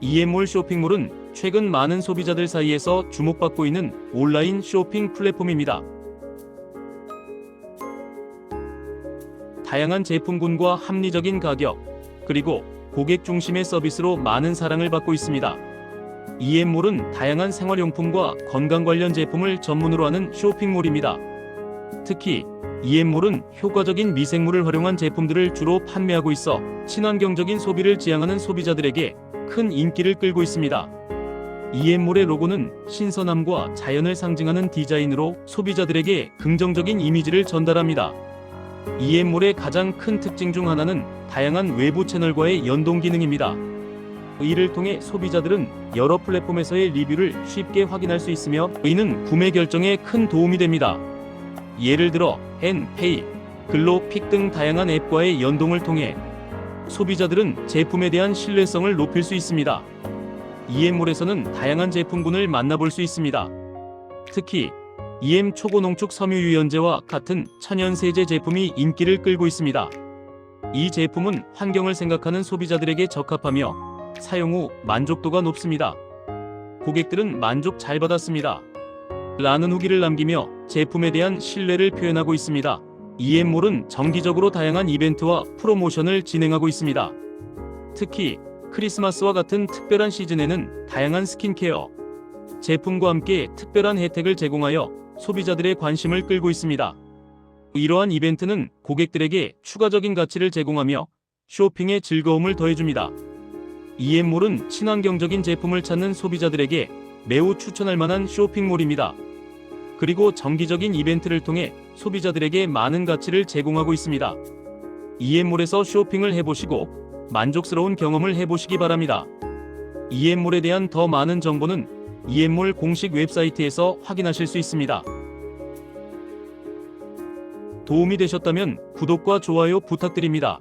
EM몰 쇼핑몰은 최근 많은 소비자들 사이에서 주목받고 있는 온라인 쇼핑 플랫폼입니다. 다양한 제품군과 합리적인 가격, 그리고 고객 중심의 서비스로 많은 사랑을 받고 있습니다. EM몰은 다양한 생활용품과 건강 관련 제품을 전문으로 하는 쇼핑몰입니다. 특히 EM몰은 효과적인 미생물을 활용한 제품들을 주로 판매하고 있어 친환경적인 소비를 지향하는 소비자들에게 큰 인기를 끌고 있습니다. EM몰의 로고는 신선함과 자연을 상징하는 디자인으로 소비자들에게 긍정적인 이미지를 전달합니다. EM몰의 가장 큰 특징 중 하나는 다양한 외부 채널과의 연동 기능입니다. 이를 통해 소비자들은 여러 플랫폼에서의 리뷰를 쉽게 확인할 수 있으며 이는 구매 결정에 큰 도움이 됩니다. 예를 들어 앤페이, 글로픽 등 다양한 앱과의 연동을 통해 소비자들은 제품에 대한 신뢰성을 높일 수 있습니다. EM몰에서는 다양한 제품군을 만나볼 수 있습니다. 특히 EM 초고농축 섬유유연제와 같은 천연 세제 제품이 인기를 끌고 있습니다. 이 제품은 환경을 생각하는 소비자들에게 적합하며 사용 후 만족도가 높습니다. 고객들은 만족 잘 받았습니다. 라는 후기를 남기며 제품에 대한 신뢰를 표현하고 있습니다. EM몰은 정기적으로 다양한 이벤트와 프로모션을 진행하고 있습니다. 특히 크리스마스와 같은 특별한 시즌에는 다양한 스킨케어 제품과 함께 특별한 혜택을 제공하여 소비자들의 관심을 끌고 있습니다. 이러한 이벤트는 고객들에게 추가적인 가치를 제공하며 쇼핑의 즐거움을 더해줍니다. EM몰은 친환경적인 제품을 찾는 소비자들에게 매우 추천할 만한 쇼핑몰입니다. 그리고 정기적인 이벤트를 통해 소비자들에게 많은 가치를 제공하고 있습니다. EM몰에서 쇼핑을 해보시고 만족스러운 경험을 해보시기 바랍니다. EM몰에 대한 더 많은 정보는 EM몰 공식 웹사이트에서 확인하실 수 있습니다. 도움이 되셨다면 구독과 좋아요 부탁드립니다.